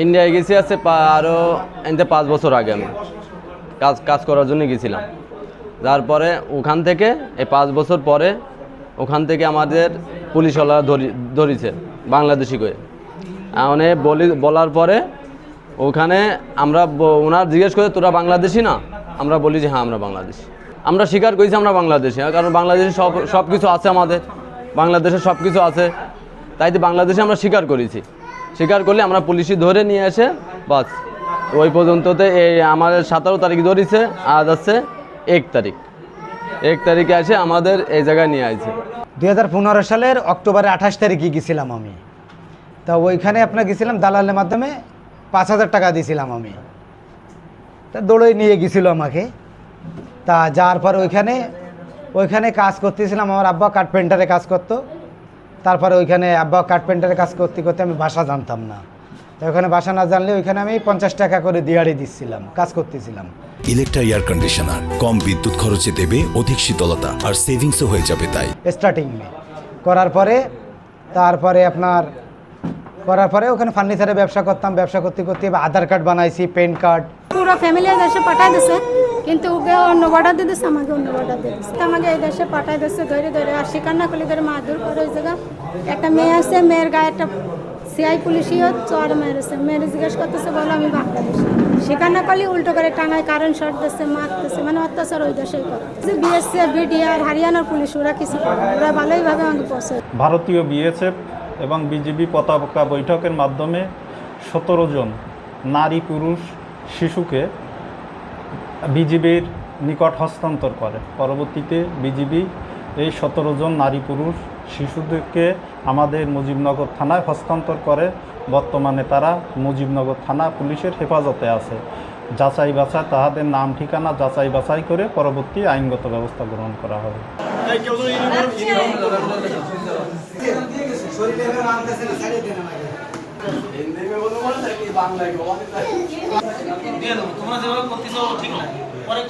ইন্ডিয়ায় গেছি আছে আরও আরও এনতে পাঁচ বছর আগে আমি। কাজ কাজ করার জন্য গেছিলাম। তারপরে ওখান থেকে, এই পাঁচ বছর পরে ওখান থেকে আমাদের পুলিশওয়ালা ধরি ধরিছে, বাংলাদেশি করে। মানে বলি, বলার পরে ওখানে আমরা ওনার জিজ্ঞেস করে, তোরা বাংলাদেশি না? আমরা বলি যে হ্যাঁ আমরা বাংলাদেশি। আমরা স্বীকার করেছি আমরা বাংলাদেশি, কারণ বাংলাদেশে সব সব কিছু আছে আমাদের। বাংলাদেশে সব কিছু আছে। তাই তো বাংলাদেশে আমরা স্বীকার করেছি। স্বীকার করলে আমরা পুলিশই ধরে নিয়ে এসে, বাস। ওই পর্যন্ততে এই আমাদের সতেরো তারিখ ধরেছে, আজ আছে এক তারিখ। এক তারিখে এসে আমাদের এই জায়গায় নিয়ে আসছে দুই সালের অক্টোবরের আঠাশ তারিখে গেছিলাম আমি। তা ওইখানে আপনার গেছিলাম দালালের মাধ্যমে পাঁচ হাজার টাকা দিয়েছিলাম আমি। তা দৌড়ে নিয়ে গেছিল আমাকে। তা যাওয়ার পর ওইখানে ওইখানে কাজ করতেছিলাম, আমার আব্বা কার্পেন্টারে কাজ করতো। তারপরে ওইখানে আব্বা কার্পেন্টারে কাজ করতে করতে আমি বাসা জানতাম না। তো ওখানে বাসা না জানলে ওইখানে আমি পঞ্চাশ টাকা করে দিয়াড়ি দিচ্ছিলাম কাজ করতেছিলাম। ইলেকট্রা এয়ার কন্ডিশনার কম বিদ্যুৎ খরচে দেবে অধিক শীতলতা আর সেভিংসও হয়ে যাবে তাই। স্টার্টিং করার পরে তারপরে আপনার করার পরে ওখানে ফার্নিচারে ব্যবসা করতাম ব্যবসা করতে করতে আধার কার্ড বানাইছি প্যান কার্ড পুরো ফ্যামিলি দেশে পাঠাই দিছে। কিন্তু ওকে অন্য বর্ডার দিয়ে দিচ্ছে আমাকে অন্য বর্ডার দিয়ে দিচ্ছে আমাকে এই দেশে পাঠাই দিচ্ছে ধরে ধরে। আর স্বীকার না করলে ধরে মারধর করে জায়গা একটা মেয়ে আছে, মেয়ের গায়ে একটা সিআই পুলিশিও চর মেরেছে। মেয়ের জিজ্ঞেস করতেছে, বলো আমি বাংলাদেশি। স্বীকার না করলে উল্টো করে টাঙায় কারেন্ট শর্ট দিচ্ছে মারতেছে মানে অত্যাচার ওই দেশেই করতেছে বিএসসি বিডিআর হরিয়ানার পুলিশ, ওরা কিছু। ওরা ভালোইভাবে আমাকে পৌঁছে ভারতীয় বিএসএফ এবং বিজিবি পতাকা বৈঠকের মাধ্যমে সতেরো জন নারী, পুরুষ, শিশুকে বিজিবির নিকট হস্তান্তর করে। পরবর্তীতে বিজিবি এই সতেরো জন নারী পুরুষ শিশুদেরকে আমাদের মুজিবনগর থানায় হস্তান্তর করে। বর্তমানে তারা মুজিবনগর থানা পুলিশের হেফাজতে আছে। যাচাই বাছাই তাহাদের নাম ঠিকানা যাচাই বাছাই করে পরবর্তী আইনগত ব্যবস্থা গ্রহণ করা হবে। তোমরা যেভাবে করতেছো ঠিক না পরে